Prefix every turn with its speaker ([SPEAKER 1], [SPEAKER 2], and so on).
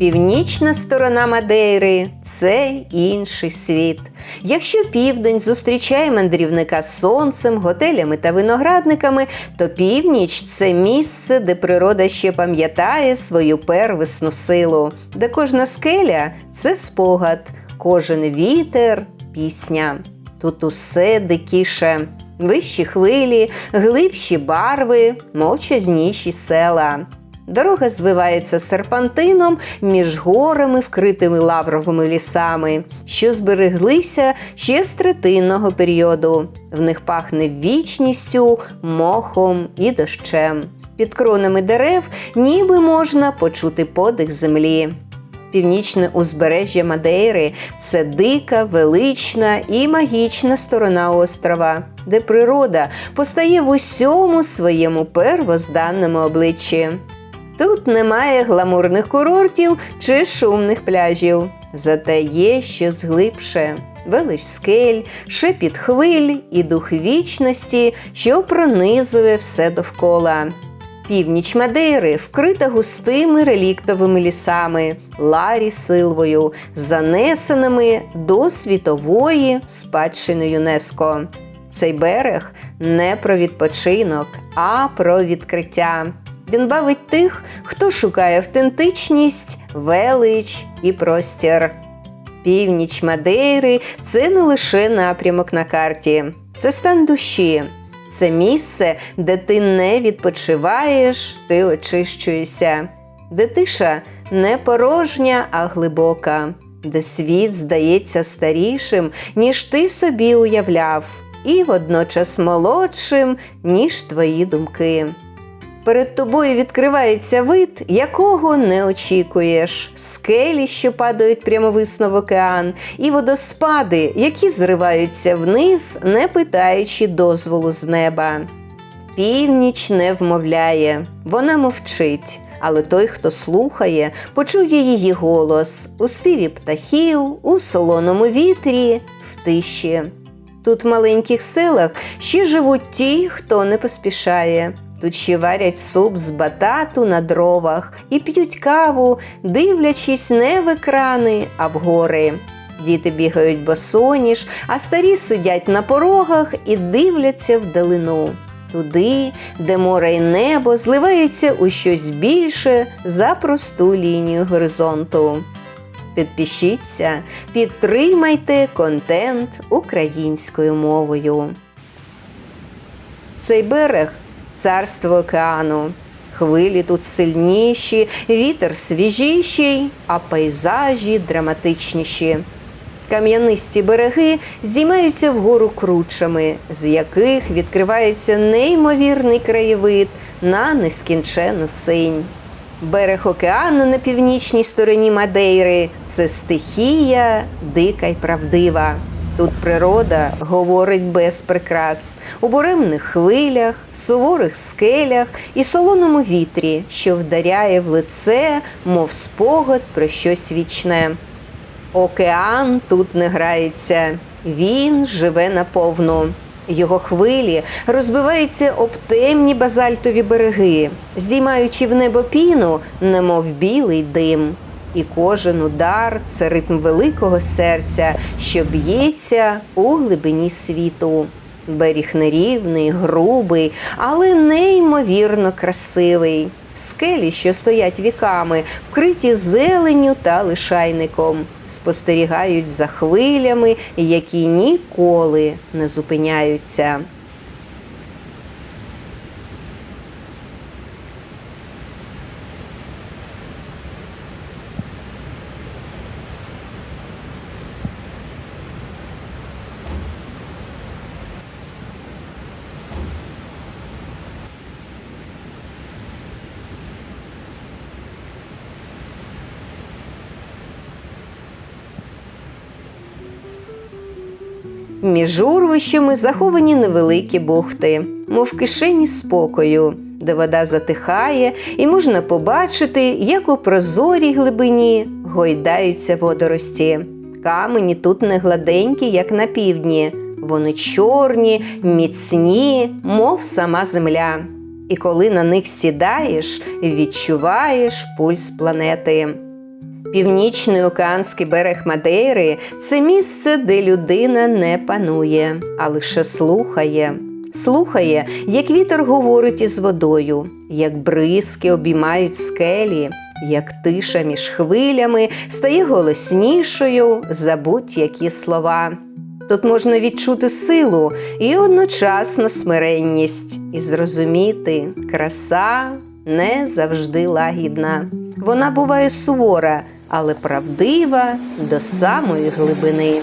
[SPEAKER 1] Північна сторона Мадейри це інший світ. Якщо південь зустрічає мандрівника з сонцем, готелями та виноградниками, то північ це місце, де природа ще пам'ятає свою первісну силу, де кожна скеля це спогад, кожен вітер пісня. Тут усе дикіше. Вищі хвилі, глибші барви, мовчазніші села. Дорога звивається серпантином між горами, вкритими лавровими лісами, що збереглися ще з третинного періоду. В них пахне вічністю, мохом і дощем. Під кронами дерев ніби можна почути подих землі. Північне узбережжя Мадейри це дика, велична і магічна сторона острова, де природа постає в усьому своєму первозданному обличчі. Тут немає гламурних курортів чи шумних пляжів, зате є щось глибше. Велич скель, шепіт хвиль і дух вічності, що пронизує все довкола. Північ Мадейри вкрита густими реліктовими лісами, ларі силвою, занесеними до світової спадщини ЮНЕСКО. Цей берег не про відпочинок, а про відкриття. Він бавить тих, хто шукає автентичність, велич і простір. Північ Мадейри це не лише напрямок на карті, це стан душі. Це місце, де ти не відпочиваєш, ти очищуєшся, де тиша не порожня, а глибока, де світ здається старішим, ніж ти собі уявляв, і водночас молодшим, ніж твої думки. Перед тобою відкривається вид, якого не очікуєш, скелі, що падають прямовисно в океан, і водоспади, які зриваються вниз, не питаючи дозволу з неба. Північ не вмовляє, вона мовчить, але той, хто слухає, почує її голос у співі птахів, у солоному вітрі, в тиші. Тут в маленьких селах ще живуть ті, хто не поспішає. Тут ще варять суп з батату на дровах і п'ють каву, дивлячись не в екрани, а в гори. Діти бігають босоніж, а старі сидять на порогах і дивляться вдалину. Туди, де море й небо зливаються у щось більше за просту лінію горизонту. Підпишіться, підтримайте контент українською мовою. Цей берег царство океану. Хвилі тут сильніші, вітер свіжіший, а пейзажі драматичніші. Кам'янисті береги здіймаються вгору кручами, з яких відкривається неймовірний краєвид на нескінчену синь. Берег океану на північній стороні Мадейри це стихія, дика й правдива. Тут природа говорить без прикрас у буремних хвилях, суворих скелях і солоному вітрі, що вдаряє в лице, мов спогад про щось вічне. Океан тут не грається, він живе наповну. Його хвилі розбиваються об темні базальтові береги, здіймаючи в небо піну, немов білий дим. І кожен удар це ритм великого серця, що б'ється у глибині світу. Беріг нерівний, грубий, але неймовірно красивий. Скелі, що стоять віками, вкриті зеленню та лишайником, спостерігають за хвилями, які ніколи не зупиняються. Між урвищами заховані невеликі бухти, мов кишені спокою, де вода затихає, і можна побачити, як у прозорій глибині гойдаються водорості. Камені тут не гладенькі, як на півдні. Вони чорні, міцні, мов сама земля. І коли на них сідаєш, відчуваєш пульс планети. Північний океанський берег Мадейри це місце, де людина не панує, а лише слухає. Слухає, як вітер говорить із водою, як бризки обіймають скелі, як тиша між хвилями стає голоснішою за будь-які слова. Тут можна відчути силу і одночасно смиренність, і зрозуміти, краса не завжди лагідна. Вона буває сувора, але правдива до самої глибини.